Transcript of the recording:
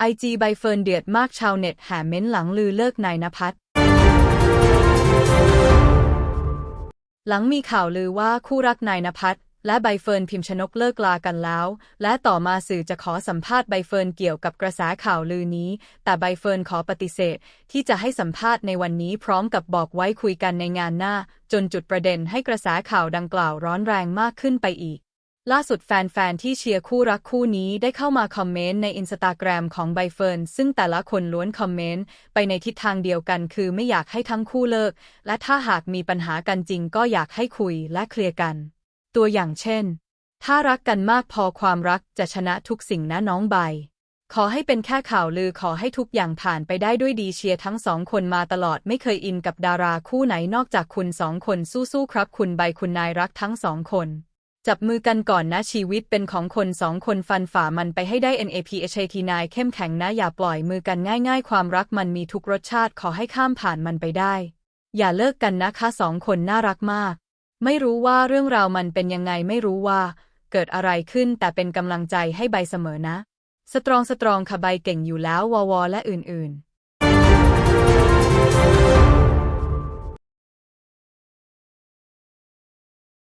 ไอจีใบเฟิร์นเดือดมากชาวเน็ตแห่เม้นหลังลือเลิกนายนภัสหลังมีข่าวลือว่าคู่รักนายนภัสและใบเฟิร์นพิมชนกเลิกลากันแล้ว และต่อมาสื่อจะขอสัมภาษณ์ใบเฟิร์นเกี่ยวกับกระแสข่าวลือนี้ แต่ใบเฟิร์นขอปฏิเสธ ที่จะให้สัมภาษณ์ในวันนี้พร้อมกับบอกไว้คุยกันในงานหน้า จนจุดประเด็นให้กระแสข่าวดังกล่าวร้อนแรงมากขึ้นไปอีก ล่าสุดแฟน ๆ ที่เชียร์คู่รักคู่นี้ได้เข้ามาคอมเมนต์ในอินสตาแกรมของใบเฟิร์นซึ่งแต่ละคนล้วนคอมเมนต์ไปในทิศทางเดียวกันคือไม่อยากให้ทั้งคู่เลิก และถ้าหากมีปัญหากันจริงก็อยากให้คุยและเคลียร์กัน ตัวอย่างเช่น ถ้ารักกันมากพอความรักจะชนะทุกสิ่งนะน้องใบ ขอให้เป็นแค่ข่าวลือขอให้ทุกอย่างผ่านไปได้ด้วยดีเชียร์ทั้งสองคนมาตลอดไม่เคยอินกับดาราคู่ไหนนอกจากคุณสองคนสู้ๆครับ คุณใบคุณนายรักทั้งสองคน จับมือกันก่อนนะชีวิตเป็นของคนสองคนฟันฝ่ามันไปให้ได้ NAPHAT9 เข้มแข็งนะอย่าปล่อยมือกันง่าย ๆ ความรักมันมีทุกรสชาติขอให้ข้ามผ่านมันไปได้ อย่าเลิกกันนะคะสองคนน่ารักมาก ไม่รู้ว่าเรื่องราวมันเป็นยังไงไม่รู้ว่า เกิดอะไรขึ้นแต่เป็นกำลังใจให้ใบเสมอนะ สตรองสตรองค่ะใบเก่งอยู่แล้ววอวอและอื่นๆ